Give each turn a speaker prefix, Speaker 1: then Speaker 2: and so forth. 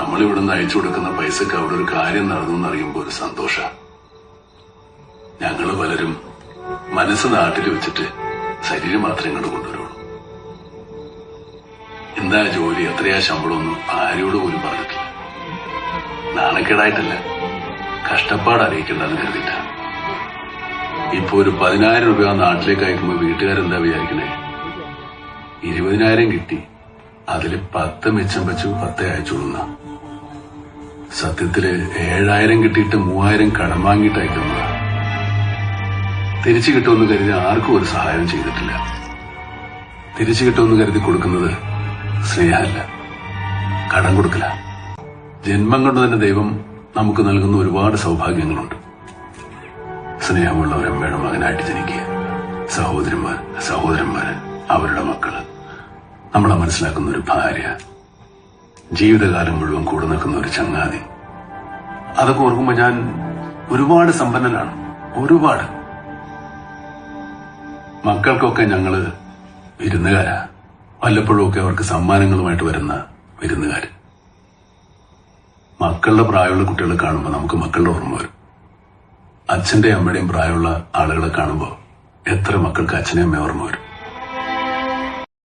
Speaker 1: നമ്മൾ ഇവിടുന്ന് അയച്ചു കൊടുക്കുന്ന പൈസക്ക് അവിടെ ഒരു കാര്യം നടന്നു എന്നറിയുമ്പോൾ ഒരു സന്തോഷ. ഞങ്ങൾ പലരും മനസ്സ് നാട്ടിൽ വെച്ചിട്ട് ശരീരം മാത്രം ഇങ്ങോട്ട് കൊണ്ടുവരുള്ളൂ. എന്താ ജോലി? എത്രയാ ശമ്പളമൊന്നും ആരോട് പോലും പറഞ്ഞിട്ടില്ല. നാണക്കേടായിട്ടല്ല. കഷ്ടപ്പാട് അറിയിക്കേണ്ടെന്ന് കരുതിട്ട ഇപ്പൊ ഒരു പതിനായിരം രൂപ നാട്ടിലേക്ക് അയക്കുമ്പോ വീട്ടുകാരെന്താ വിചാരിക്കണേ? ഇരുപതിനായിരം കിട്ടി. അതിൽ പത്ത് മെച്ചം വെച്ചു പത്തേ അയച്ചോളുന്ന സത്യത്തിൽ ഏഴായിരം കിട്ടിയിട്ട് മൂവായിരം കടം വാങ്ങിയിട്ട് തിരിച്ചു കിട്ടുമെന്ന് കരുതി ആർക്കും ഒരു സഹായം ചെയ്തിട്ടില്ല. തിരിച്ചു കിട്ടുമെന്ന് കരുതി കൊടുക്കുന്നത് സ്നേഹമല്ല കടം കൊടുക്കല. ജന്മം കൊണ്ട് തന്നെ ദൈവം നമുക്ക് നൽകുന്ന ഒരുപാട് സൗഭാഗ്യങ്ങളുണ്ട്. സ്നേഹമുള്ളവരമ്മയുടെ മകനായിട്ട് ജനിക്കുക. സഹോദരന്മാർ സഹോദരന്മാര് അവരുടെ മക്കൾ. നമ്മളെ മനസ്സിലാക്കുന്ന ഒരു ഭാര്യ ജീവിതകാലം മുഴുവൻ കൂടെ നിൽക്കുന്ന ഒരു ചങ്ങാതി. അതൊക്കെ ഓർക്കുമ്പോ ഞാൻ ഒരുപാട് സമ്പന്നനാണ്. ഒരുപാട്. മക്കൾക്കൊക്കെ ഞങ്ങൾ വിരുന്നുകാരാ. വല്ലപ്പോഴും ഒക്കെ അവർക്ക് സമ്മാനങ്ങളുമായിട്ട് വരുന്ന വിരുന്നുകാര്. മക്കളുടെ പ്രായമുള്ള കുട്ടികളെ കാണുമ്പോൾ നമുക്ക് മക്കളുടെ ഓർമ്മ വരും. അച്ഛന്റെ അമ്മയുടെയും പ്രായമുള്ള ആളുകളെ കാണുമ്പോൾ എത്ര മക്കൾക്ക് അച്ഛനെയും അമ്മയും ഓർമ്മ വരും.